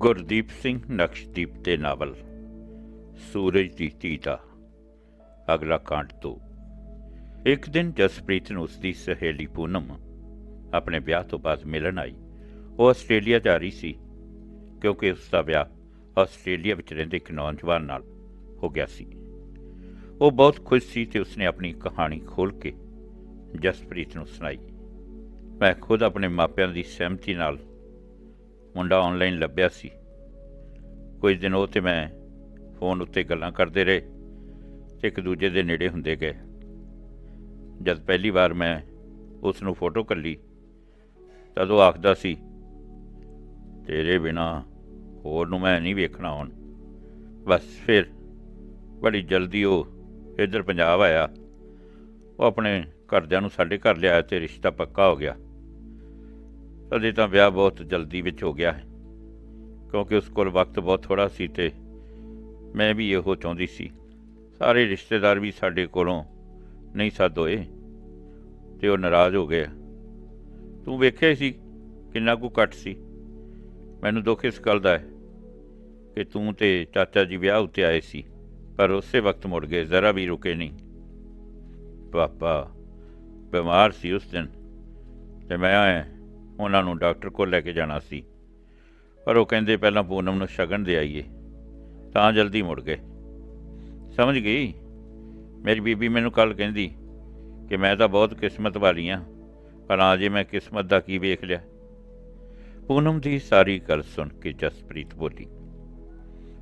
ਗੁਰਦੀਪ ਸਿੰਘ ਨਕਸ਼ਦੀਪ ਦੇ ਨਾਵਲ, ਸੂਰਜ ਦੀ ਧੀ ਦਾ ਅਗਲਾ ਕਾਂਡ ਤੋਂ ਇੱਕ ਦਿਨ ਜਸਪ੍ਰੀਤ ਨੂੰ ਉਸਦੀ ਸਹੇਲੀ ਪੂਨਮ ਆਪਣੇ ਵਿਆਹ ਤੋਂ ਬਾਅਦ ਮਿਲਣ ਆਈ। ਉਹ ਆਸਟ੍ਰੇਲੀਆ ਜਾ ਰਹੀ ਸੀ, ਕਿਉਂਕਿ ਉਸ ਦਾ ਵਿਆਹ ਆਸਟ੍ਰੇਲੀਆ ਵਿੱਚ ਰਹਿੰਦੇ ਇੱਕ ਨੌਜਵਾਨ ਨਾਲ ਹੋ ਗਿਆ ਸੀ। ਉਹ ਬਹੁਤ ਖੁਸ਼ ਸੀ ਤੇ ਉਸਨੇ ਆਪਣੀ ਕਹਾਣੀ ਖੋਲ ਕੇ ਜਸਪ੍ਰੀਤ ਨੂੰ ਸੁਣਾਈ। ਮੈਂ ਖੁਦ ਆਪਣੇ ਮਾਪਿਆਂ ਦੀ ਸਹਿਮਤੀ ਨਾਲ ਮੁੰਡਾ ਆਨਲਾਈਨ ਲੱਭਿਆ ਸੀ। ਕੁਝ ਦਿਨ ਉਹ ਤੇ ਮੈਂ ਫੋਨ ਉੱਤੇ ਗੱਲਾਂ ਕਰਦੇ ਰਹੇ ਤੇ ਇੱਕ ਦੂਜੇ ਦੇ ਨੇੜੇ ਹੁੰਦੇ ਗਏ। ਜਦ ਪਹਿਲੀ ਵਾਰ ਮੈਂ ਉਸ ਨੂੰ ਫੋਟੋ ਕੱਲੀ, ਤਦ ਉਹ ਆਖਦਾ ਸੀ, ਤੇਰੇ ਬਿਨਾ ਹੋਰ ਨੂੰ ਮੈਂ ਨਹੀਂ ਵੇਖਣਾ ਹੁਣ। ਬਸ ਫਿਰ ਬੜੀ ਜਲਦੀ ਉਹ ਇੱਧਰ ਪੰਜਾਬ ਆਇਆ। ਉਹ ਆਪਣੇ ਘਰਦਿਆਂ ਨੂੰ ਸਾਡੇ ਘਰ ਲਿਆਇਆ ਤੇ ਰਿਸ਼ਤਾ ਪੱਕਾ ਹੋ ਗਿਆ। ਅਜੇ ਤਾਂ ਵਿਆਹ ਬਹੁਤ ਜਲਦੀ ਵਿੱਚ ਹੋ ਗਿਆ ਹੈ, ਕਿਉਂਕਿ ਉਸ ਕੋਲ ਵਕਤ ਬਹੁਤ ਥੋੜਾ ਸੀ ਤੇ ਮੈਂ ਵੀ ਇਹੋ ਚਾਹੁੰਦੀ ਸੀ। ਸਾਰੇ ਰਿਸ਼ਤੇਦਾਰ ਵੀ ਸਾਡੇ ਕੋਲੋਂ ਨਹੀਂ ਸੱਦ ਹੋਏ ਤੇ ਉਹ ਨਾਰਾਜ਼ ਹੋ ਗਏ। ਤੂੰ ਵੇਖਿਆ ਸੀ ਕਿੰਨਾ ਕੁ ਘੱਟ ਸੀ। ਮੈਨੂੰ ਦੁੱਖ ਇਸ ਗੱਲ ਦਾ ਹੈ ਕਿ ਤੂੰ ਤੇ ਚਾਚਾ ਜੀ ਵਿਆਹ ਉੱਤੇ ਆਏ ਸੀ, ਪਰ ਉਸੇ ਵਕਤ ਮੁੜ ਗਏ, ਜ਼ਰਾ ਵੀ ਰੁਕੇ ਨਹੀਂ। ਪਾਪਾ, ਬਿਮਾਰ ਸੀ ਉਸ ਦਿਨ ਤੇ ਮੈਂ ਉਹਨਾਂ ਨੂੰ ਡਾਕਟਰ ਕੋਲ ਲੈ ਕੇ ਜਾਣਾ ਸੀ। ਪਰ ਉਹ ਕਹਿੰਦੇ ਪਹਿਲਾਂ ਪੂਨਮ ਨੂੰ ਸ਼ਗਨ ਦੇ ਆਈਏ। ਤਾਂ ਜਲਦੀ ਮੁੜ ਗਏ। ਸਮਝ ਗਈ? ਮੇਰੀ ਬੀਬੀ ਮੈਨੂੰ ਕੱਲ ਕਹਿੰਦੀ ਕਿ ਮੈਂ ਤਾਂ ਬਹੁਤ ਕਿਸਮਤ ਵਾਲੀ ਆ, ਪਰ ਅਜੇ ਮੈਂ ਕਿਸਮਤ ਦਾ ਕੀ ਵੇਖ ਲਿਆ। ਪੂਨਮ ਦੀ ਸਾਰੀ ਗੱਲ ਸੁਣ ਕੇ ਜਸਪ੍ਰੀਤ ਬੋਲੀ,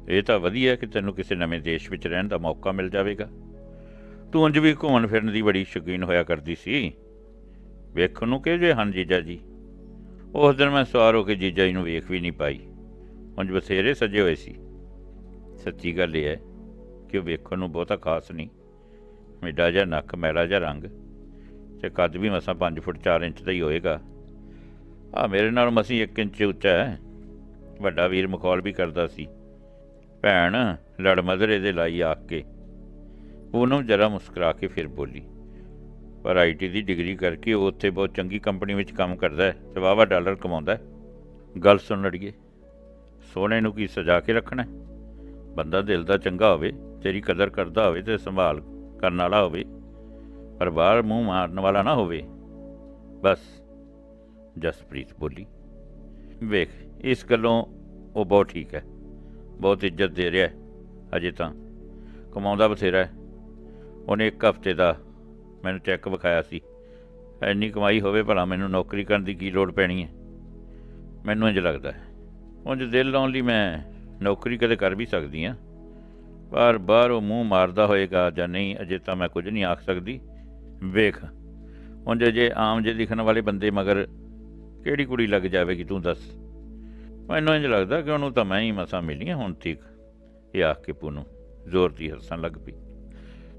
ਇਹ ਤਾਂ ਵਧੀਆ ਕਿ ਤੈਨੂੰ ਕਿਸੇ ਨਵੇਂ ਦੇਸ਼ ਵਿੱਚ ਰਹਿਣ ਦਾ ਮੌਕਾ ਮਿਲ ਜਾਵੇਗਾ। ਤੂੰ ਉਂਝ ਵੀ ਘੁੰਮਣ ਫਿਰਨ ਦੀ ਬੜੀ ਸ਼ੌਕੀਨ ਹੋਇਆ ਕਰਦੀ ਸੀ। ਵੇਖਣ ਨੂੰ ਕਿਹੋ ਜਿਹੇ ਹਨ ਜੀਜਾ ਜੀ? ਉਸ ਦਿਨ ਮੈਂ ਸਵਾਰ ਹੋ ਕੇ ਜੀਜਾ ਜੀ ਨੂੰ ਵੇਖ ਵੀ ਨਹੀਂ ਪਾਈ। ਉਂਝ ਬਥੇਰੇ ਸਜੇ ਹੋਏ ਸੀ। ਸੱਚੀ ਗੱਲ ਇਹ ਹੈ ਕਿ ਉਹ ਵੇਖਣ ਨੂੰ ਬਹੁਤਾ ਖਾਸ ਨਹੀਂ। ਮਿੱਡਾ ਜਿਹਾ ਨੱਕ, ਮੈਲਾ ਜਿਹਾ ਰੰਗ ਤੇ ਕੱਦ ਵੀ ਮਸਾਂ 5 ਫੁੱਟ 4 ਇੰਚ ਦਾ ਹੀ ਹੋਏਗਾ। ਆ ਮੇਰੇ ਨਾਲ ਮਸੀਂ 1 ਇੰਚ ਉੱਚਾ ਹੈ। ਵੱਡਾ ਵੀਰ ਮਖੌਲ ਵੀ ਕਰਦਾ ਸੀ। ਭੈਣ ਲੜ ਮਧਰੇ ਦੇ ਲਾਈ ਆਖ ਕੇ। ਪੂਨਮ ਜਰਾ ਮੁਸਕਰਾ ਕੇ ਫਿਰ ਬੋਲੀ ਪਰ ਆਈਟੀ ਦੀ ਡਿਗਰੀ ਕਰਕੇ ਉਹ ਉੱਥੇ ਬਹੁਤ ਚੰਗੀ ਕੰਪਨੀ ਵਿੱਚ ਕੰਮ ਕਰਦਾ ਹੈ ਤੇ ਵਾਵਾ ਡਾਲਰ ਕਮਾਉਂਦਾ ਹੈ। ਗੱਲ ਸੁਣ ਲੜੀਏ, ਸੋਨੇ ਨੂੰ ਕੀ ਸਜਾ ਕੇ ਰੱਖਣਾ ਹੈ? ਬੰਦਾ ਦਿਲ ਦਾ ਚੰਗਾ ਹੋਵੇ, ਤੇਰੀ ਕਦਰ ਕਰਦਾ ਹੋਵੇ ਤੇ ਸੰਭਾਲ ਕਰਨ ਵਾਲਾ ਹੋਵੇ, ਪਰ ਬਾਹਰ ਮੂੰਹ ਮਾਰਨ ਵਾਲਾ ਨਾ ਹੋਵੇ। ਬਸ, ਜਸਪ੍ਰੀਤ ਬੋਲੀ, ਵੇਖ, ਇਸ ਗੱਲੋਂ ਉਹ ਬਹੁਤ ਠੀਕ ਹੈ, ਬਹੁਤ ਇੱਜ਼ਤ ਦੇ ਰਿਹਾ ਹੈ ਅਜੇ ਤਾਂ। ਕਮਾਉਂਦਾ ਬਥੇਰਾ ਹੈ। ਉਹਨੇ ਇੱਕ ਹਫ਼ਤੇ ਦਾ ਮੈਨੂੰ ਚੈੱਕ ਵਿਖਾਇਆ ਸੀ। ਐਨੀ ਕਮਾਈ ਹੋਵੇ ਭਲਾ ਮੈਨੂੰ ਨੌਕਰੀ ਕਰਨ ਦੀ ਕੀ ਲੋੜ ਪੈਣੀ ਹੈ? ਮੈਨੂੰ ਇੰਜ ਲੱਗਦਾ ਹੈ। ਉਂਝ ਦਿਲ ਲਾਉਣ ਲਈ ਮੈਂ ਨੌਕਰੀ ਕਦੇ ਕਰ ਵੀ ਸਕਦੀ ਹਾਂ। ਪਰ ਬਾਹਰ ਉਹ ਮੂੰਹ ਮਾਰਦਾ ਹੋਏਗਾ ਜਾਂ ਨਹੀਂ, ਅਜੇ ਤਾਂ ਮੈਂ ਕੁਝ ਨਹੀਂ ਆਖ ਸਕਦੀ। ਵੇਖ ਉਂਝ ਜੇ ਆਮ ਜੇ ਦਿਖਣ ਵਾਲੇ ਬੰਦੇ ਮਗਰ ਕਿਹੜੀ ਕੁੜੀ ਲੱਗ ਜਾਵੇਗੀ ਤੂੰ ਦੱਸ? ਮੈਨੂੰ ਇੰਜ ਲੱਗਦਾ ਕਿ ਉਹਨੂੰ ਤਾਂ ਮੈਂ ਹੀ ਮਸਾਂ ਮਿਲੀ ਹੁਣ ਠੀਕ। ਇਹ ਆਖ ਕੇ ਪੂਨਮ ਜ਼ੋਰ ਦੀ ਹੱਸਣ ਲੱਗ ਪਈ।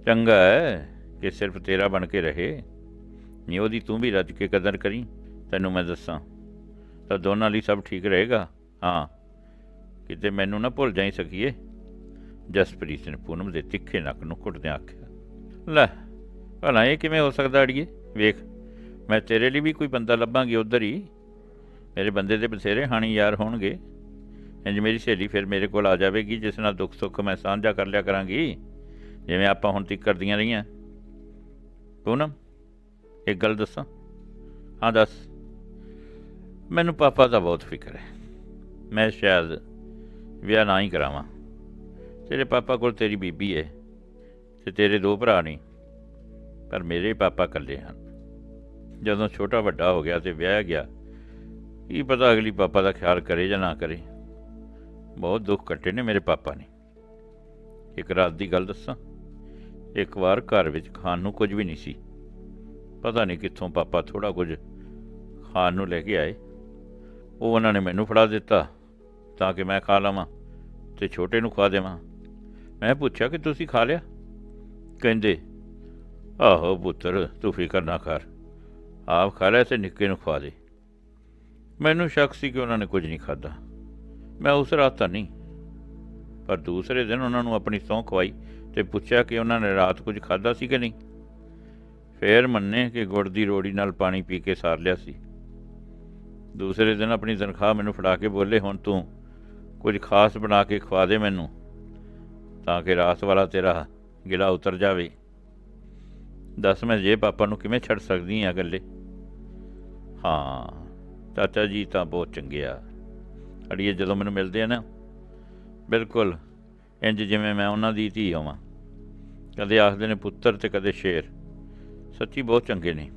ਚੰਗਾ ਹੈ ਕਿ ਸਿਰਫ ਤੇਰਾ ਬਣ ਕੇ ਰਹੇ। ਨਹੀਂ ਉਹਦੀ ਤੂੰ ਵੀ ਰੱਜ ਕੇ ਕਦਰ ਕਰੀ, ਤੈਨੂੰ ਮੈਂ ਦੱਸਾਂ। ਤਾਂ ਦੋਨਾਂ ਲਈ ਸਭ ਠੀਕ ਰਹੇਗਾ? ਹਾਂ। ਕਿਤੇ ਮੈਨੂੰ ਨਾ ਭੁੱਲ ਜਾਈ ਸਕੀਏ ਜਸਪ੍ਰੀਤ ਨੇ ਪੂਨਮ ਦੇ ਤਿੱਖੇ ਨੱਕ ਨੂੰ ਘੁੱਟਦਿਆਂ ਆਖਿਆ, ਲੈ, ਭਲਾ ਇਹ ਕਿਵੇਂ ਹੋ ਸਕਦਾ ਅੜੀਏ? ਵੇਖ, ਮੈਂ ਤੇਰੇ ਲਈ ਵੀ ਕੋਈ ਬੰਦਾ ਲੱਭਾਂਗੀ ਉਧਰ ਹੀ। ਮੇਰੇ ਬੰਦੇ ਦੇ ਬਥੇਰੇ ਹਾਣੀ ਯਾਰ ਹੋਣਗੇ। ਇੰਜ ਮੇਰੀ ਸਹੇਲੀ ਫਿਰ ਮੇਰੇ ਕੋਲ ਆ ਜਾਵੇਗੀ, ਜਿਸ ਨਾਲ ਦੁੱਖ ਸੁੱਖ ਮੈਂ ਸਾਂਝਾ ਕਰ ਲਿਆ ਕਰਾਂਗੀ। ਜਿਵੇਂ ਆਪਾਂ ਹੁਣ ਤੱਕ ਕਰਦੀਆਂ ਰਹੀਆਂ। ਪੂਨਮ, ਇੱਕ ਗੱਲ ਦੱਸਾਂ? ਹਾਂ, ਦੱਸ। ਮੈਨੂੰ ਪਾਪਾ ਦਾ ਬਹੁਤ ਫਿਕਰ ਹੈ। ਮੈਂ ਸ਼ਾਇਦ ਵਿਆਹ ਨਾ ਹੀ ਕਰਾਵਾਂ। ਤੇਰੇ ਪਾਪਾ ਕੋਲ ਤੇਰੀ ਬੀਬੀ ਹੈ ਤੇ ਤੇਰੇ ਦੋ ਭਰਾ ਨੇ, ਪਰ ਮੇਰੇ ਪਾਪਾ ਇਕੱਲੇ ਹਨ। ਜਦੋਂ ਛੋਟਾ ਵੱਡਾ ਹੋ ਗਿਆ ਤੇ ਵਿਆਹ ਗਿਆ, ਕੀ ਪਤਾ ਅਗਲੀ ਪਾਪਾ ਦਾ ਖਿਆਲ ਕਰੇ ਜਾਂ ਨਾ ਕਰੇ? ਬਹੁਤ ਦੁੱਖ ਕੱਟੇ ਨੇ ਮੇਰੇ ਪਾਪਾ ਨੇ। ਇੱਕ ਰਾਤ ਦੀ ਗੱਲ ਦੱਸਾਂ? ਇੱਕ ਵਾਰ ਘਰ ਵਿੱਚ ਖਾਣ ਨੂੰ ਕੁਝ ਵੀ ਨਹੀਂ ਸੀ। ਪਤਾ ਨਹੀਂ ਕਿੱਥੋਂ ਪਾਪਾ ਥੋੜਾ ਕੁਝ ਖਾਣ ਨੂੰ ਲੈ ਕੇ ਆਏ। ਉਹ ਉਹਨਾਂ ਨੇ ਮੈਨੂੰ ਫੜਾ ਦਿੱਤਾ ਤਾਂ ਕਿ ਮੈਂ ਖਾ ਲਵਾਂ ਤੇ ਛੋਟੇ ਨੂੰ ਖਵਾ ਦੇਵਾਂ। ਮੈਂ ਪੁੱਛਿਆ ਕਿ ਤੁਸੀਂ ਖਾ ਲਿਆ? ਕਹਿੰਦੇ, ਆਹੋ ਪੁੱਤਰ, ਤੂੰ ਫਿਕਰ ਨਾ ਕਰ। ਆਪ ਖਾ ਲਿਆ ਤੇ ਨਿੱਕੇ ਨੂੰ ਖਵਾ ਦੇ। ਮੈਨੂੰ ਸ਼ੱਕ ਸੀ ਕਿ ਉਹਨਾਂ ਨੇ ਕੁਝ ਨਹੀਂ ਖਾਦਾ ਮੈਂ ਉਸ ਰਾਤ ਤਾਂ ਨਹੀਂ ਪਰ ਦੂਸਰੇ ਦਿਨ ਉਹਨਾਂ ਨੂੰ ਆਪਣੀ ਸਹੁੰ ਖਵਾਈ ਤੇ ਪੁੱਛਿਆ ਕਿ ਉਹਨਾਂ ਨੇ ਰਾਤ ਕੁਝ ਖਾਦਾ ਸੀ ਕਿ ਨਹੀਂ। ਫੇਰ ਮੰਨੇ ਕਿ ਗੁੜ ਦੀ ਰੋੜੀ ਨਾਲ ਪਾਣੀ ਪੀ ਕੇ ਸਾਰ ਲਿਆ ਸੀ। ਦੂਸਰੇ ਦਿਨ ਆਪਣੀ ਤਨਖਾਹ ਮੈਨੂੰ ਫੜਾ ਕੇ ਬੋਲੇ, ਹੁਣ ਤੂੰ ਕੁਝ ਖਾਸ ਬਣਾ ਕੇ ਖਵਾ ਦੇ ਮੈਨੂੰ, ਤਾਂ ਕਿ ਰਾਤ ਵਾਲਾ ਤੇਰਾ ਗਿਲਾ ਉਤਰ ਜਾਵੇ। ਦੱਸ ਮੈਂ ਜੇ ਪਾਪਾ ਨੂੰ ਕਿਵੇਂ ਛੱਡ ਸਕਦੀ ਆ ਗੱਲੇ ਹਾਂ, ਚਾਚਾ ਜੀ ਤਾਂ ਬਹੁਤ ਚੰਗੇ ਆ। ਅੜੀਏ ਜਦੋਂ ਮੈਨੂੰ ਮਿਲਦੇ ਆ ਨਾ ਬਿਲਕੁਲ। ਇੰਜ ਜਿਵੇਂ ਮੈਂ ਉਹਨਾਂ ਦੀ ਧੀ ਆਵਾਂ ਕਦੇ ਆਖਦੇ ਨੇ ਪੁੱਤਰ ਤੇ ਕਦੇ ਸ਼ੇਰ। ਸੱਚੀ ਬਹੁਤ ਚੰਗੇ ਨੇ।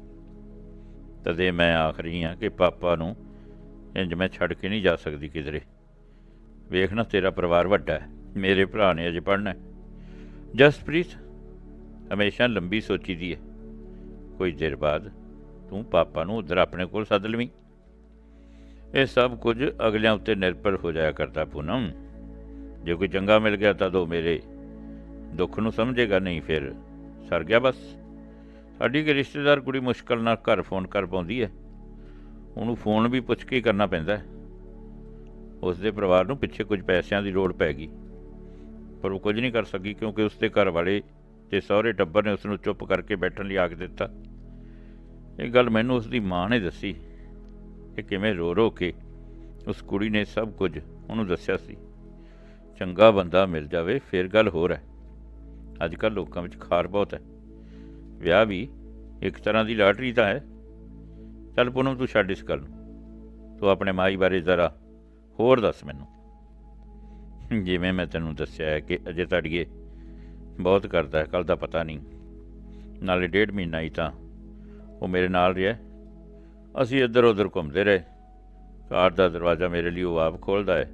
ਤਦੇ ਮੈਂ ਆਖ ਰਹੀ ਹਾਂ ਕਿ ਪਾਪਾ ਨੂੰ ਇੰਜ ਮੈਂ ਛੱਡ ਕੇ ਨਹੀਂ ਜਾ ਸਕਦੀ ਕਿਧਰੇ। ਵੇਖਣਾ ਤੇਰਾ ਪਰਿਵਾਰ ਵੱਡਾ ਹੈ। ਮੇਰੇ ਭਰਾ ਨੇ ਅਜੇ ਪੜ੍ਹਨਾ ਜਸਪ੍ਰੀਤ, ਹਮੇਸ਼ਾ ਲੰਬੀ ਸੋਚੀ ਦੀ ਹੈ। ਕੋਈ ਦੇਰ ਬਾਅਦ ਤੂੰ ਪਾਪਾ ਨੂੰ ਉਧਰ ਆਪਣੇ ਕੋਲ ਸੱਦ ਲਵੀਂ। ਇਹ ਸਭ ਕੁਝ ਅਗਲਿਆਂ ਉੱਤੇ ਨਿਰਭਰ ਹੋ ਜਾਇਆ ਕਰਦਾ, ਪੂਨਮ। ਜੇ ਕੋਈ ਚੰਗਾ ਮਿਲ ਗਿਆ ਤਾਂ ਦੋ ਮੇਰੇ ਦੁੱਖ ਨੂੰ ਸਮਝੇਗਾ, ਨਹੀਂ ਫਿਰ ਸਰ ਗਿਆ ਬਸ। ਸਾਡੀ ਕਿ ਰਿਸ਼ਤੇਦਾਰ ਕੁੜੀ ਮੁਸ਼ਕਲ ਨਾਲ ਘਰ ਫੋਨ ਕਰ ਪਾਉਂਦੀ ਹੈ। ਉਹਨੂੰ ਫੋਨ ਵੀ ਪੁੱਛ ਕੇ ਹੀ ਕਰਨਾ ਪੈਂਦਾ ਹੈ। ਉਸ ਦੇ ਪਰਿਵਾਰ ਨੂੰ ਪਿੱਛੇ ਕੁਝ ਪੈਸਿਆਂ ਦੀ ਲੋੜ ਪੈ ਗਈ। ਪਰ ਉਹ ਕੁਝ ਨਹੀਂ ਕਰ ਸਕੀ ਕਿਉਂਕਿ ਉਸ ਦੇ ਘਰ ਵਾਲੇ ਤੇ ਸਹੁਰੇ ਟੱਬਰ ਨੇ ਉਸ ਨੂੰ ਚੁੱਪ ਕਰਕੇ ਬੈਠਣ ਲਈ ਆਖ ਦਿੱਤਾ। ਇਹ ਗੱਲ ਮੈਨੂੰ ਉਸ ਦੀ ਮਾਂ ਨੇ ਦੱਸੀ। ਕਿ ਕਿਵੇਂ ਰੋ ਰੋ ਕੇ ਉਸ ਕੁੜੀ ਨੇ ਸਭ ਕੁਝ ਉਹਨੂੰ ਦੱਸਿਆ ਸੀ। ਚੰਗਾ ਬੰਦਾ ਮਿਲ ਜਾਵੇ, ਫਿਰ ਗੱਲ ਹੋਰ ਹੈ। ਅੱਜ ਕੱਲ੍ਹ ਲੋਕਾਂ ਵਿੱਚ ਖਾਰ ਬਹੁਤ ਹੈ। ਵਿਆਹ ਵੀ ਇੱਕ ਤਰ੍ਹਾਂ ਦੀ ਲਾਟਰੀ ਤਾਂ ਹੈ। ਚੱਲ ਪੂਨਮ, ਤੂੰ ਛੱਡ ਇਸ ਗੱਲ ਨੂੰ। ਤੂੰ ਆਪਣੇ ਮਾਈ ਬਾਰੇ ਜ਼ਰਾ ਹੋਰ ਦੱਸ ਮੈਨੂੰ। ਜਿਵੇਂ ਮੈਂ ਤੈਨੂੰ ਦੱਸਿਆ ਹੈ ਕਿ ਅਜੇ ਤੜੀਏ ਬਹੁਤ ਕਰਦਾ ਹੈ ਕੱਲ ਦਾ ਪਤਾ ਨਹੀਂ। ਨਾਲੇ ਡੇਢ ਮਹੀਨਾ ਹੀ ਤਾਂ ਉਹ ਮੇਰੇ ਨਾਲ ਰਿਹਾ ਅਸੀਂ ਇੱਧਰ ਉੱਧਰ ਘੁੰਮਦੇ ਰਹੇ। ਕਾਰ ਦਾ ਦਰਵਾਜ਼ਾ ਮੇਰੇ ਲਈ ਉਹ ਆਪ ਖੋਲਦਾ ਹੈ।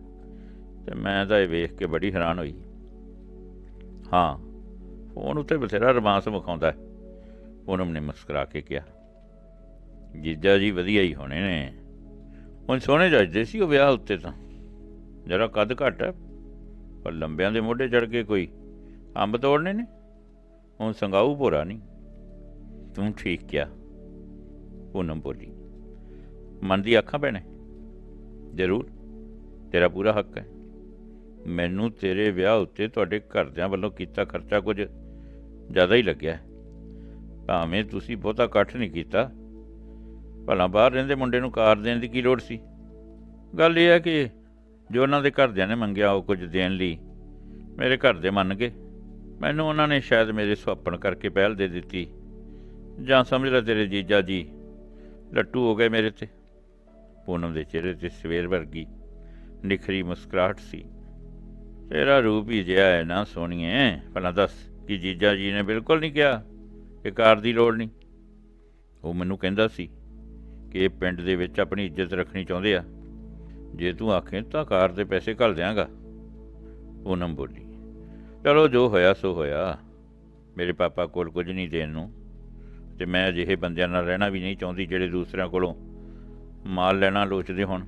ਤੇ ਮੈਂ ਤਾਂ ਇਹ ਵੇਖ ਕੇ ਬੜੀ ਹੈਰਾਨ ਹੋਈ। ਹਾਂ, ਫੋਨ ਉੱਤੇ ਬਥੇਰਾ ਰਮਾਂਸ ਵਿਖਾਉਂਦਾ ਪੂਨਮ ਨੇ ਮੁਸਕਰਾ ਕੇ ਕਿਹਾ, ਜੀਜਾ ਜੀ ਵਧੀਆ ਹੀ ਹੋਣੇ ਨੇ। ਹੁਣ ਸੋਹਣੇ ਜੱਜਦੇ ਸੀ ਉਹ ਵਿਆਹ ਉੱਤੇ ਤਾਂ। ਜਰਾ ਕੱਦ ਘੱਟ ਹੈ, ਪਰ ਲੰਬਿਆਂ ਦੇ ਮੋਢੇ ਚੜ ਕੇ ਕੋਈ ਅੰਬ ਤੋੜਨੇ ਨੇ? ਹੁਣ ਸੰਗਾਊ ਭੋਰਾ ਨਹੀਂ। ਤੂੰ ਠੀਕ ਕਿਹਾ ਪੂਨਮ ਬੋਲੀ, ਮਨ ਦੀ ਅੱਖਾਂ ਪੈਣੇ ਜ਼ਰੂਰ। ਤੇਰਾ ਪੂਰਾ ਹੱਕ ਹੈ। ਮੈਨੂੰ ਤੇਰੇ ਵਿਆਹ ਉੱਤੇ ਤੁਹਾਡੇ ਘਰਦਿਆਂ ਵੱਲੋਂ ਕੀਤਾ ਖਰਚਾ ਕੁਝ ਜ਼ਿਆਦਾ ਹੀ ਲੱਗਿਆ। ਭਾਵੇਂ ਤੁਸੀਂ ਬਹੁਤਾ ਇਕੱਠ ਨਹੀਂ ਕੀਤਾ, ਭਲਾ ਬਾਹਰ ਰਹਿੰਦੇ ਮੁੰਡੇ ਨੂੰ ਕਾਰ ਦੇਣ ਦੀ ਕੀ ਲੋੜ ਸੀ? ਗੱਲ ਇਹ ਹੈ ਕਿ ਜੋ ਉਹਨਾਂ ਦੇ ਘਰਦਿਆਂ ਨੇ ਮੰਗਿਆ ਉਹ ਕੁਝ ਦੇਣ ਲਈ ਮੇਰੇ ਘਰ ਦੇ ਮੰਨ ਗਏ। ਮੈਨੂੰ ਉਹਨਾਂ ਨੇ ਸ਼ਾਇਦ ਮੇਰੇ ਸੁਪਨ ਕਰਕੇ ਪਹਿਲ ਦੇ ਦਿੱਤੀ। ਜਾਂ ਸਮਝ ਲੈ ਤੇਰੇ ਜੀਜਾ ਜੀ ਲੱਟੂ ਹੋ ਗਏ ਮੇਰੇ ਤੇ। ਪੂਨਮ ਦੇ ਚਿਹਰੇ ਤੇ ਸਵੇਰ ਵਰਗੀ ਨਿਖਰੀ ਮੁਸਕਰਾਹਟ ਸੀ। ਤੇਰਾ ਰੂਪ ਹੀ ਜਿਹਾ ਹੈ ਨਾ ਸੋਹਣੀਏ ਭਲਾ ਦੱਸ, ਕਿ ਜੀਜਾ ਜੀ ਨੇ ਬਿਲਕੁਲ ਨਹੀਂ ਕਿਹਾ ਕਿ ਕਾਰ ਦੀ ਲੋੜ ਨਹੀਂ? ਉਹ ਮੈਨੂੰ ਕਹਿੰਦਾ ਸੀ ਕਿ ਇਹ ਪਿੰਡ ਦੇ ਵਿੱਚ ਆਪਣੀ ਇੱਜ਼ਤ ਰੱਖਣੀ ਚਾਹੁੰਦੇ ਆ। ਜੇ ਤੂੰ ਆਖੇ ਤਾਂ ਕਾਰ ਦੇ ਪੈਸੇ ਘੱਲ ਦਿਆਂਗਾ। ਪੂਨਮ ਬੋਲੀ, ਚਲੋ ਜੋ ਹੋਇਆ ਸੋ ਹੋਇਆ। ਮੇਰੇ ਪਾਪਾ ਕੋਲ ਕੁਝ ਨਹੀਂ ਦੇਣ ਨੂੰ। ਤੇ ਮੈਂ ਅਜਿਹੇ ਬੰਦਿਆਂ ਨਾਲ ਰਹਿਣਾ ਵੀ ਨਹੀਂ ਚਾਹੁੰਦੀ ਜਿਹੜੇ ਦੂਸਰਿਆਂ ਕੋਲੋਂ ਮਾਲ ਲੈਣਾ ਲੋਚਦੇ ਹੋਣ।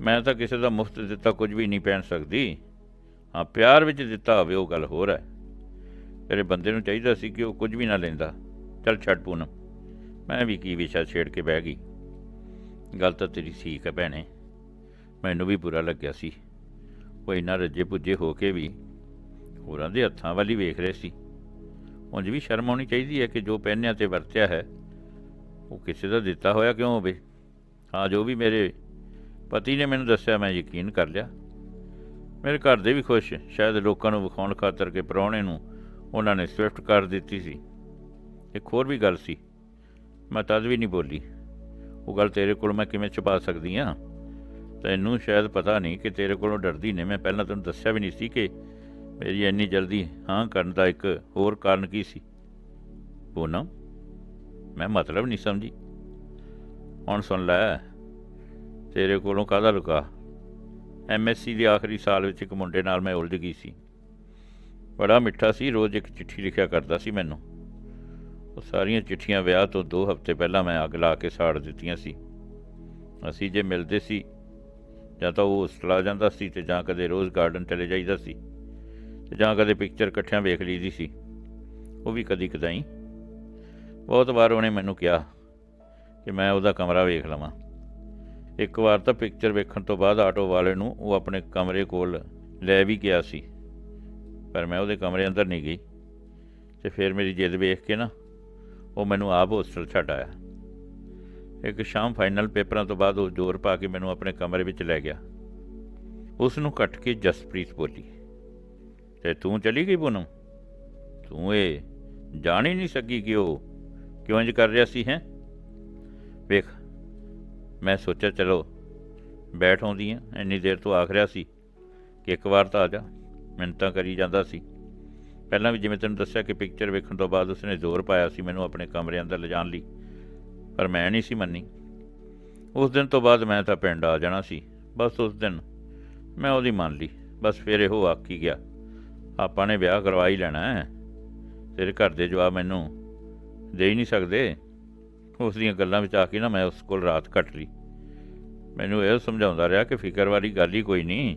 ਮੈਂ ਤਾਂ ਕਿਸੇ ਦਾ ਮੁਫਤ ਦਿੱਤਾ ਕੁਝ ਵੀ ਨਹੀਂ ਪਹਿਨ ਸਕਦੀ। ਹਾਂ, ਪਿਆਰ ਵਿੱਚ ਦਿੱਤਾ ਹੋਵੇ, ਉਹ ਗੱਲ ਹੋਰ ਹੈ। ਤੇਰੇ ਬੰਦੇ ਨੂੰ ਚਾਹੀਦਾ ਸੀ ਕਿ ਉਹ ਕੁਝ ਵੀ ਨਾ ਲੈਂਦਾ। ਚੱਲ ਛੱਡ ਪੂਨਮ, ਮੈਂ ਵੀ ਕੀ ਵਿਸ਼ਾ ਛੇੜ ਕੇ ਬਹਿ ਗਈ। ਗੱਲ ਤਾਂ ਤੇਰੀ ਠੀਕ ਹੈ ਭੈਣੇ। ਮੈਨੂੰ ਵੀ ਬੁਰਾ ਲੱਗਿਆ ਸੀ। ਉਹ ਇੰਨਾ ਰੱਜੇ ਪੁੱਜੇ ਹੋ ਕੇ ਵੀ ਹੋਰਾਂ ਦੇ ਹੱਥਾਂ ਵਾਲੀ ਵੇਖ ਰਹੇ ਸੀ। ਉਂਝ ਵੀ ਸ਼ਰਮ ਆਉਣੀ ਚਾਹੀਦੀ ਹੈ ਕਿ ਜੋ ਪਹਿਨਿਆ ਤੇ ਵਰਤਿਆ ਹੈ, ਉਹ ਕਿਸੇ ਦਾ ਦਿੱਤਾ ਹੋਇਆ ਕਿਉਂ ਹੋਵੇ? ਹਾਂ, ਜੋ ਵੀ ਮੇਰੇ ਪਤੀ ਨੇ ਮੈਨੂੰ ਦੱਸਿਆ, ਮੈਂ ਯਕੀਨ ਕਰ ਲਿਆ। ਮੇਰੇ ਘਰ ਦੇ ਵੀ ਖੁਸ਼, ਸ਼ਾਇਦ ਲੋਕਾਂ ਨੂੰ ਵਿਖਾਉਣ ਖਾਤਰ ਕਿ ਪ੍ਰਾਹੁਣੇ ਨੂੰ ਉਹਨਾਂ ਨੇ ਸਵਿਫਟ ਕਰ ਦਿੱਤੀ ਸੀ। ਇੱਕ ਹੋਰ ਵੀ ਗੱਲ ਸੀ, ਮੈਂ ਤਦ ਵੀ ਨਹੀਂ ਬੋਲੀ। ਉਹ ਗੱਲ ਤੇਰੇ ਕੋਲ ਮੈਂ ਕਿਵੇਂ ਛੁਪਾ ਸਕਦੀ ਆ ਤੈਨੂੰ ਸ਼ਾਇਦ ਪਤਾ ਨਹੀਂ ਕਿ ਤੇਰੇ ਕੋਲੋਂ ਡਰਦੀ ਨੇ, ਮੈਂ ਪਹਿਲਾਂ ਤੈਨੂੰ ਦੱਸਿਆ ਵੀ ਨਹੀਂ ਸੀ ਕਿ ਮੇਰੀ ਇੰਨੀ ਜਲਦੀ ਹਾਂ ਕਰਨ ਦਾ ਇੱਕ ਹੋਰ ਕਾਰਨ ਕੀ ਸੀ। ਪੂਨਮ, ਮੈਂ ਮਤਲਬ ਨਹੀਂ ਸਮਝੀ। ਹੁਣ ਸੁਣ ਲੈ ਤੇਰੇ ਕੋਲੋਂ ਕਾਹਦਾ ਲੁਕਾ? ਐਮਐਸਸੀ ਦੇ ਆਖਰੀ ਸਾਲ ਵਿੱਚ ਇੱਕ ਮੁੰਡੇ ਨਾਲ ਮੈਂ ਉਲਝ ਗਈ ਸੀ। ਬੜਾ ਮਿੱਠਾ ਸੀ, ਰੋਜ਼ ਇੱਕ ਚਿੱਠੀ ਲਿਖਿਆ ਕਰਦਾ ਸੀ ਮੈਨੂੰ। ਉਹ ਸਾਰੀਆਂ ਚਿੱਠੀਆਂ ਵਿਆਹ ਤੋਂ 2 ਹਫ਼ਤੇ ਪਹਿਲਾਂ ਮੈਂ ਅੱਗ ਲਾ ਕੇ ਸਾੜ ਦਿੱਤੀਆਂ ਸੀ। ਅਸੀਂ ਜੇ ਮਿਲਦੇ ਸੀ, ਜਾਂ ਤਾਂ ਉਹ ਹੌਸਟਲ ਜਾਂਦਾ ਸੀ ਤੇ ਜਾਂ ਕਦੇ ਰੋਜ਼ ਗਾਰਡਨ ਚਲੇ ਜਾਈਦਾ ਸੀ, ਤੇ ਜਾਂ ਕਦੇ ਪਿਕਚਰ ਇਕੱਠਿਆਂ ਵੇਖ ਲਈਦੀ ਸੀ। ਉਹ ਵੀ ਕਦੀ ਕਦਾਈ। ਬਹੁਤ ਵਾਰ ਉਹਨੇ ਮੈਨੂੰ ਕਿਹਾ ਕਿ ਮੈਂ ਉਹਦਾ ਕਮਰਾ ਵੇਖ ਲਵਾਂ। ਇੱਕ ਵਾਰ ਤਾਂ ਪਿਕਚਰ ਵੇਖਣ ਤੋਂ ਬਾਅਦ ਆਟੋ ਵਾਲੇ ਨੂੰ ਉਹ ਆਪਣੇ ਕਮਰੇ ਕੋਲ ਲੈ ਵੀ ਗਿਆ ਸੀ। ਪਰ ਮੈਂ ਉਹਦੇ ਕਮਰੇ ਅੰਦਰ ਨਹੀਂ ਗਈ। ਤੇ ਫਿਰ ਮੇਰੀ ਜਿੱਦ ਵੇਖ ਕੇ ਨਾ ਉਹ ਮੈਨੂੰ ਆਪ ਹੋਸਟਲ ਛੱਡ ਆਇਆ। ਇੱਕ ਸ਼ਾਮ ਫਾਈਨਲ ਪੇਪਰਾਂ ਤੋਂ ਬਾਅਦ ਉਹ ਜ਼ੋਰ ਪਾ ਕੇ ਮੈਨੂੰ ਆਪਣੇ ਕਮਰੇ ਵਿੱਚ ਲੈ ਗਿਆ। ਉਸ ਨੂੰ ਕੱਟ ਕੇ ਜਸਪ੍ਰੀਤ ਬੋਲੀ, ਤੇ ਤੂੰ ਚਲੀ ਗਈ ਪੂਨਮ ਤੂੰ ਇਹ ਜਾਣ ਹੀ ਨਹੀਂ ਸਕੀ ਕਿ ਉਹ ਕਿਉਂ ਇੰਜ ਕਰ ਰਿਹਾ ਸੀ, ਹੈ? ਵੇਖ ਮੈਂ ਸੋਚਿਆ, ਚਲੋ, ਬੈਠ ਆਉਂਦੀ ਆ। ਇੰਨੀ ਦੇਰ ਤੋਂ ਆਖ ਰਿਹਾ ਸੀ ਕਿ ਇੱਕ ਵਾਰ ਤਾਂ ਆ ਜਾ। ਮਿੰਨਤਾਂ ਕਰੀ ਜਾਂਦਾ ਸੀ। ਪਹਿਲਾਂ ਵੀ ਜਿਵੇਂ ਤੈਨੂੰ ਦੱਸਿਆ ਕਿ ਪਿਕਚਰ ਵੇਖਣ ਤੋਂ ਬਾਅਦ ਉਸਨੇ ਜ਼ੋਰ ਪਾਇਆ ਸੀ ਮੈਨੂੰ ਆਪਣੇ ਕਮਰੇ ਅੰਦਰ ਲਿਜਾਣ ਲਈ, ਪਰ ਮੈਂ ਨਹੀਂ ਸੀ ਮੰਨੀ। ਉਸ ਦਿਨ ਤੋਂ ਬਾਅਦ ਮੈਂ ਤਾਂ ਪਿੰਡ ਆ ਜਾਣਾ ਸੀ। ਬਸ ਉਸ ਦਿਨ ਮੈਂ ਉਹਦੀ ਮੰਨ ਲਈ। ਬਸ ਫਿਰ ਇਹੋ ਆਕੀ ਗਿਆ, ਆਪਾਂ ਨੇ ਵਿਆਹ ਕਰਵਾ ਹੀ ਲੈਣਾ ਹੈ। ਤੇਰੇ ਘਰ ਦੇ ਜਵਾਬ ਮੈਨੂੰ ਦੇ ਹੀ ਨਹੀਂ ਸਕਦੇ? ਉਸ ਦੀਆਂ ਗੱਲਾਂ ਵਿੱਚ ਆ ਕੇ ਨਾ ਮੈਂ ਉਸ ਕੋਲ ਰਾਤ ਕੱਟ ਲਈ। ਮੈਨੂੰ ਇਹ ਸਮਝਾਉਂਦਾ ਰਿਹਾ ਕਿ ਫਿਕਰ ਵਾਲੀ ਗੱਲ ਹੀ ਕੋਈ ਨਹੀਂ।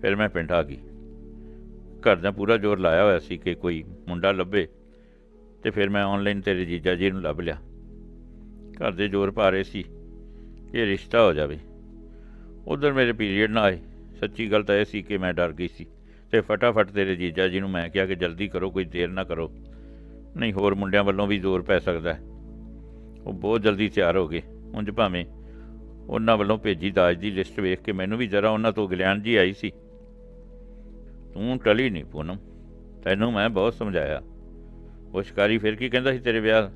ਫਿਰ ਮੈਂ ਪਿੰਡ ਆ ਗਈ। ਘਰ ਦਾ ਪੂਰਾ ਜ਼ੋਰ ਲਾਇਆ ਹੋਇਆ ਸੀ ਕਿ ਕੋਈ ਮੁੰਡਾ ਲੱਭੇ ਤੇ ਫਿਰ ਮੈਂ ਆਨਲਾਈਨ ਤੇਰੇ ਜੀਜਾ ਜੀ ਨੂੰ ਲੱਭ ਲਿਆ। ਘਰ ਦੇ ਜ਼ੋਰ ਪਾ ਰਹੇ ਸੀ ਕਿ ਰਿਸ਼ਤਾ ਹੋ ਜਾਵੇ। ਉਧਰ ਮੇਰੇ ਪੀਰੀਅਡ ਨਾ ਆਏ। ਸੱਚੀ ਗੱਲ ਤਾਂ ਇਹ ਸੀ ਕਿ ਮੈਂ ਡਰ ਗਈ ਸੀ ਤੇ ਫਟਾਫਟ ਤੇਰੇ ਜੀਜਾ ਜੀ ਨੂੰ ਮੈਂ ਕਿਹਾ ਕਿ ਜਲਦੀ ਕਰੋ, ਕੋਈ ਦੇਰ ਨਾ ਕਰੋ। ਨਹੀਂ, ਹੋਰ ਮੁੰਡਿਆਂ ਵੱਲੋਂ ਵੀ ਜ਼ੋਰ ਪੈ ਸਕਦਾ ਹੈ। ਉਹ ਬਹੁਤ ਜਲਦੀ ਤਿਆਰ ਹੋ ਗਏ। ਉਂਝ ਭਾਵੇਂ ਉਹਨਾਂ ਵੱਲੋਂ ਭੇਜੀ ਦਾਜ ਦੀ ਲਿਸਟ ਵੇਖ ਕੇ ਮੈਨੂੰ ਵੀ ਜਰਾ ਉਹਨਾਂ ਤੋਂ ਗਿਆਨ ਜੀ ਆਈ ਸੀ। ਤੂੰ ਟਲੀ ਨਹੀਂ ਪੂਨਮ। ਤੈਨੂੰ ਮੈਂ ਬਹੁਤ ਸਮਝਾਇਆ। ਉਹ ਸ਼ਿਕਾਰੀ ਫਿਰ ਕੀ ਕਹਿੰਦਾ ਸੀ ਤੇਰੇ ਵਿਆਹ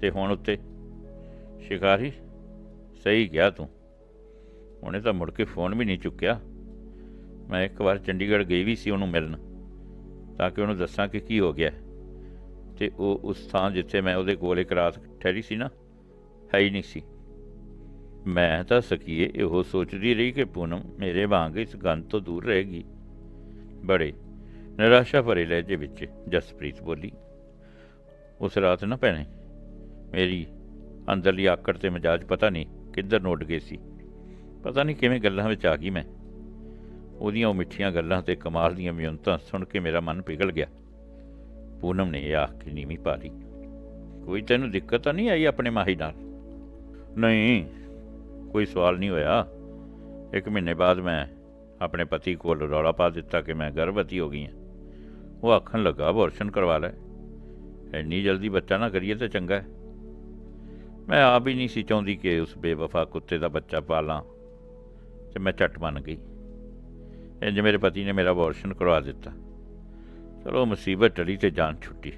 ਤੇ ਹੁਣ ਉੱਤੇ? ਸ਼ਿਕਾਰੀ, ਸਹੀ ਕਿਹਾ ਤੂੰ। ਉਹਨੇ ਤਾਂ ਮੁੜ ਕੇ ਫੋਨ ਵੀ ਨਹੀਂ ਚੁੱਕਿਆ। ਮੈਂ ਇੱਕ ਵਾਰ ਚੰਡੀਗੜ੍ਹ ਗਈ ਵੀ ਸੀ ਉਹਨੂੰ ਮਿਲਣ, ਤਾਂ ਕਿ ਉਹਨੂੰ ਦੱਸਾਂ ਕਿ ਕੀ ਹੋ ਗਿਆ। ਹੈ। ਤੇ ਉਹ ਉਸ ਥਾਂ ਜਿੱਥੇ ਮੈਂ ਉਹਦੇ ਕੋਲ ਇੱਕ ਰਾਤ ਠਹਿਰੀ ਸੀ ਨਾ ਹੈ ਹੀ ਨਹੀਂ ਸੀ। ਮੈਂ ਤਾਂ ਸਕੀਏ ਇਹੋ ਸੋਚਦੀ ਰਹੀ ਕਿ ਪੂਨਮ ਮੇਰੇ ਵਾਂਗ ਇਸ ਗੰਨ ਤੋਂ ਦੂਰ ਰਹੇਗੀ। ਬੜੇ ਨਿਰਾਸ਼ਾ ਭਰੇ ਲਹਿਜੇ ਵਿੱਚ ਜਸਪ੍ਰੀਤ ਬੋਲੀ, ਉਸ ਰਾਤ ਨਾ ਭੈਣੇ, ਮੇਰੀ ਅੰਦਰਲੀ ਆਕੜ ਤੇ ਮਜਾਜ ਪਤਾ ਨਹੀਂ ਕਿੱਧਰ ਨੋਟ ਗਏ ਸੀ। ਪਤਾ ਨਹੀਂ ਕਿਵੇਂ ਗੱਲਾਂ ਵਿੱਚ ਆ ਗਈ ਮੈਂ। ਉਹਦੀਆਂ ਉਹ ਮਿੱਠੀਆਂ ਗੱਲਾਂ ਤੇ ਕਮਾਲ ਦੀਆਂ ਮਿਹਨਤਾਂ ਸੁਣ ਕੇ ਮੇਰਾ ਮਨ ਪਿਘਲ ਗਿਆ। ਪੂਨਮ ਨੇ ਇਹ ਆਖ ਕੇ ਨੀਵੀਂ ਪਾ ਲਈ। ਕੋਈ ਤੈਨੂੰ ਦਿੱਕਤ ਤਾਂ ਨਹੀਂ ਆਈ ਆਪਣੇ ਮਾਹੀ ਨਾਲ? ਨਹੀਂ, ਕੋਈ ਸਵਾਲ ਨਹੀਂ ਹੋਇਆ। ਇੱਕ ਮਹੀਨੇ ਬਾਅਦ ਮੈਂ ਆਪਣੇ ਪਤੀ ਕੋਲ ਰੌਲਾ ਪਾ ਦਿੱਤਾ ਕਿ ਮੈਂ ਗਰਭਵਤੀ ਹੋ ਗਈ ਹਾਂ। ਉਹ ਆਖਣ ਲੱਗਾ ਅਬੋਰਸ਼ਨ ਕਰਵਾ ਲੈ। ਇੰਨੀ ਜਲਦੀ ਬੱਚਾ ਨਾ ਕਰੀਏ ਤਾਂ ਚੰਗਾ ਹੈ। ਮੈਂ ਆਪ ਹੀ ਨਹੀਂ ਸੀ ਚਾਹੁੰਦੀ ਕਿ ਉਸ ਬੇਵਫਾ ਕੁੱਤੇ ਦਾ ਬੱਚਾ ਪਾਲਾਂ ਤੇ ਮੈਂ ਝੱਟ ਮੰਨ ਗਈ। ਇੰਜ ਮੇਰੇ ਪਤੀ ਨੇ ਮੇਰਾ ਅਬੋਰਸ਼ਨ ਕਰਵਾ ਦਿੱਤਾ। ਚਲੋ, ਮੁਸੀਬਤ ਟਲੀ ਤੇ ਜਾਨ ਛੁੱਟੀ।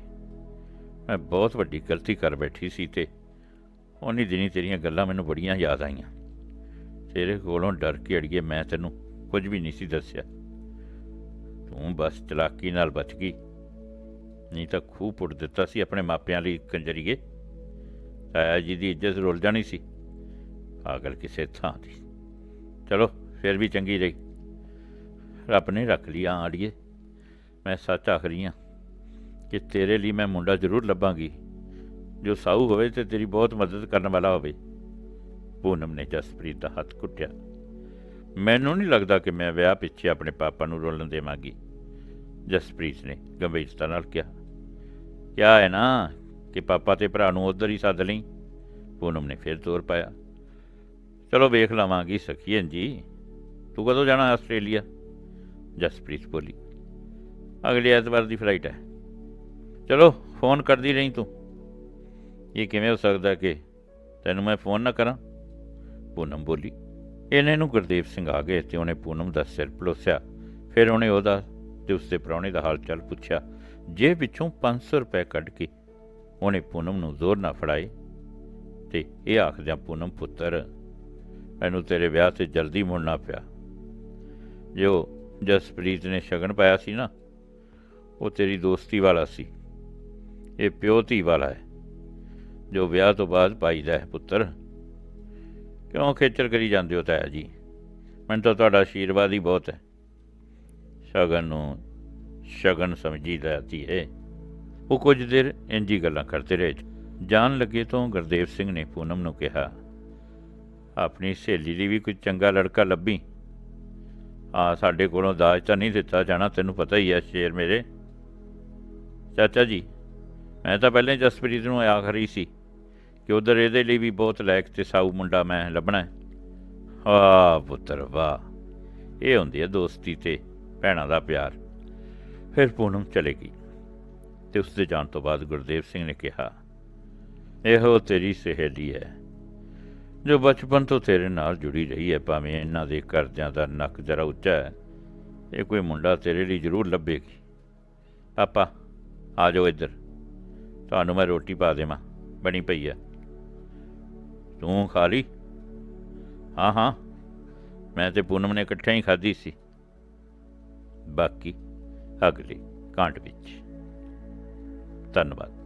ਮੈਂ ਬਹੁਤ ਵੱਡੀ ਗਲਤੀ ਕਰ ਬੈਠੀ ਸੀ ਤੇ ਉਹਨੀ ਦਿਨੀ ਤੇਰੀਆਂ ਗੱਲਾਂ ਮੈਨੂੰ ਬੜੀਆਂ ਯਾਦ ਆਈਆਂ। ਤੇਰੇ ਕੋਲੋਂ ਡਰ ਕੇ ਅੜੀਏ ਮੈਂ ਤੈਨੂੰ ਕੁਝ ਵੀ ਨਹੀਂ ਸੀ ਦੱਸਿਆ। ਤੂੰ ਬਸ ਚਲਾਕੀ ਨਾਲ ਬਚ ਗਈ। ਨਹੀਂ ਤਾਂ ਖੂਹ ਪੁੱਟ ਦਿੱਤਾ ਸੀ ਆਪਣੇ ਮਾਪਿਆਂ ਲਈ ਕੰਜਰੀਏ। ਤਾਇਆ ਜੀ ਦੀ ਇੱਜ਼ਤ ਰੁੱਲ ਜਾਣੀ ਸੀ। ਪਾਗਲ ਕਿਸੇ ਥਾਂ ਦੀ। ਚਲੋ, ਫਿਰ ਵੀ ਚੰਗੀ ਰਹੀ। ਰੱਬ ਨੇ ਰੱਖ ਲਿਆ ਆੜੀਏ ਮੈਂ ਸੱਚ ਆਖ ਰਹੀ ਹਾਂ ਕਿ ਤੇਰੇ ਲਈ ਮੈਂ ਮੁੰਡਾ ਜ਼ਰੂਰ ਲੱਭਾਂਗੀ। ਜੋ ਸਾਊ ਹੋਵੇ ਤੇ ਤੇਰੀ ਬਹੁਤ ਮਦਦ ਕਰਨ ਵਾਲਾ ਹੋਵੇ। ਪੂਨਮ ਨੇ ਜਸਪ੍ਰੀਤ ਦਾ ਹੱਥ ਕੁੱਟਿਆ। ਮੈਨੂੰ ਨਹੀਂ ਲੱਗਦਾ ਕਿ ਮੈਂ ਵਿਆਹ ਪਿੱਛੇ ਆਪਣੇ ਪਾਪਾ ਨੂੰ ਰੋਲਣ ਦੇਵਾਂਗੀ, ਜਸਪ੍ਰੀਤ ਨੇ ਗੰਭੀਰਤਾ ਨਾਲ ਕਿਹਾ। ਕਿਹਾ ਹੈ ਨਾ ਕਿ ਪਾਪਾ ਤੇ ਭਰਾ ਨੂੰ ਉਧਰ ਹੀ ਸੱਦ ਲਈ। ਪੂਨਮ ਨੇ ਫਿਰ ਤੋਰ ਪਾਇਆ। ਚਲੋ ਵੇਖ ਲਵਾਂਗੀ ਸਖੀਨ ਜੀ, ਤੂੰ ਕਦੋਂ ਜਾਣਾ ਆਸਟ੍ਰੇਲੀਆ? ਜਸਪ੍ਰੀਤ ਬੋਲੀ, ਅਗਲੇ ਐਤਵਾਰ ਦੀ ਫਲਾਈਟ ਹੈ। ਚਲੋ, ਫੋਨ ਕਰਦੀ ਰਹੀ ਤੂੰ। ਇਹ ਕਿਵੇਂ ਹੋ ਸਕਦਾ ਕਿ ਤੈਨੂੰ ਮੈਂ ਫੋਨ ਨਾ ਕਰਾਂ? ਪੂਨਮ ਬੋਲੀ, ਇਹਨੇ ਨੂੰ ਗੁਰਦੇਵ ਸਿੰਘ ਆ ਗਏ ਤੇ ਉਹਨੇ ਪੂਨਮ ਦਾ ਸਿਰ ਪਲੋਸਿਆ। ਫਿਰ ਉਹਨੇ ਉਹਦਾ ਤੇ ਉਸਦੇ ਪ੍ਰਾਹੁਣੇ ਦਾ ਹਾਲ ਚਾਲ ਪੁੱਛਿਆ। ਜੇ ਵਿੱਚੋਂ 500 ਰੁਪਏ ਕੱਢ ਕੇ ਉਹਨੇ ਪੂਨਮ ਨੂੰ ਜ਼ੋਰ ਨਾਲ ਫੜਾਏ ਤੇ ਇਹ ਆਖਦਿਆਂ ਪੂਨਮ, ਪੁੱਤਰ, ਮੈਨੂੰ ਤੇਰੇ ਵਿਆਹ ਤੇ ਜਲਦੀ ਮੁੜਨਾ ਪਿਆ। ਜੋ ਜਸਪ੍ਰੀਤ ਨੇ ਸ਼ਗਨ ਪਾਇਆ ਸੀ ਨਾ, ਉਹ ਤੇਰੀ ਦੋਸਤੀ ਵਾਲਾ ਸੀ। ਇਹ ਪਿਓ ਧੀ ਵਾਲਾ ਹੈ। ਜੋ ਵਿਆਹ ਤੋਂ ਬਾਅਦ ਪਾਈਦਾ ਹੈ ਪੁੱਤਰ। ਕਿਉਂ ਖੇਚਰ ਕਰੀ ਜਾਂਦੇ ਹੋ ਤਾਇਆ ਜੀ? ਮੈਨੂੰ ਤਾਂ ਤੁਹਾਡਾ ਆਸ਼ੀਰਵਾਦ ਹੀ ਬਹੁਤ ਹੈ। ਸ਼ਗਨ ਨੂੰ ਸ਼ਗਨ ਸਮਝੀ ਆਤੀ ਹੈ। ਉਹ ਕੁਝ ਦੇਰ ਇੰਜੀ ਗੱਲਾਂ ਕਰਦੇ ਰਹੇ। ਜਾਣ ਲੱਗੇ ਤੋਂ ਗੁਰਦੇਵ ਸਿੰਘ ਨੇ ਪੂਨਮ ਨੂੰ ਕਿਹਾ, ਆਪਣੀ ਸਹੇਲੀ ਦੀ ਵੀ ਕੋਈ ਚੰਗਾ ਲੜਕਾ ਲੱਭੀ? ਆ ਸਾਡੇ ਕੋਲੋਂ ਦਾਜ ਤਾਂ ਨਹੀਂ ਦਿੱਤਾ ਜਾਣਾ, ਤੈਨੂੰ ਪਤਾ ਹੀ ਹੈ ਸ਼ੇਰ ਮੇਰੇ। ਚਾਚਾ ਜੀ, ਮੈਂ ਤਾਂ ਪਹਿਲਾਂ ਜਸਪ੍ਰੀਤ ਨੂੰ ਆਖ ਰਹੀ ਸੀ ਕਿ ਉਧਰ ਇਹਦੇ ਲਈ ਵੀ ਬਹੁਤ ਲਾਇਕ ਤੇ ਸਾਊ ਮੁੰਡਾ ਮੈਂ ਲੱਭਣਾ ਹੈ। ਆ ਪੁੱਤਰ, ਵਾਹ। ਇਹ ਹੁੰਦੀ ਹੈ ਦੋਸਤੀ ਤੇ ਭੈਣਾਂ ਦਾ ਪਿਆਰ। ਫਿਰ ਪੂਨਮ ਚਲੇ ਗਈ ਤੇ ਉਸ ਦੇ ਜਾਣ ਤੋਂ ਬਾਅਦ ਗੁਰਦੇਵ ਸਿੰਘ ਨੇ ਕਿਹਾ, ਇਹੋ ਤੇਰੀ ਸਹੇਲੀ ਹੈ, ਜੋ ਬਚਪਨ ਤੋਂ ਤੇਰੇ ਨਾਲ ਜੁੜੀ ਰਹੀ ਹੈ, ਭਾਵੇਂ ਇਹਨਾਂ ਦੇ ਕਰਜ਼ਿਆਂ ਦਾ ਨੱਕ ਜਰਾ ਉੱਚਾ ਹੈ। ਇਹ ਕੋਈ ਮੁੰਡਾ ਤੇਰੇ ਲਈ ਜ਼ਰੂਰ ਲੱਭੇਗੀ। ਪਾਪਾ, ਆ ਜਾਓ ਇੱਧਰ। ਤੁਹਾਨੂੰ ਮੈਂ ਰੋਟੀ ਪਾ ਦੇਵਾਂ। ਬਣੀ ਪਈ ਹੈ। ਤੂੰ ਖਾ ਲਈ। ਹਾਂ ਹਾਂ। ਮੈਂ ਤੇ ਪੂਨਮ ਨੇ ਇਕੱਠੇ ਹੀ ਖਾਧੀ ਸੀ। ਬਾਕੀ ਅਗਲੀ ਕਾਂਟ ਵਿੱਚ। ਧੰਨਵਾਦ।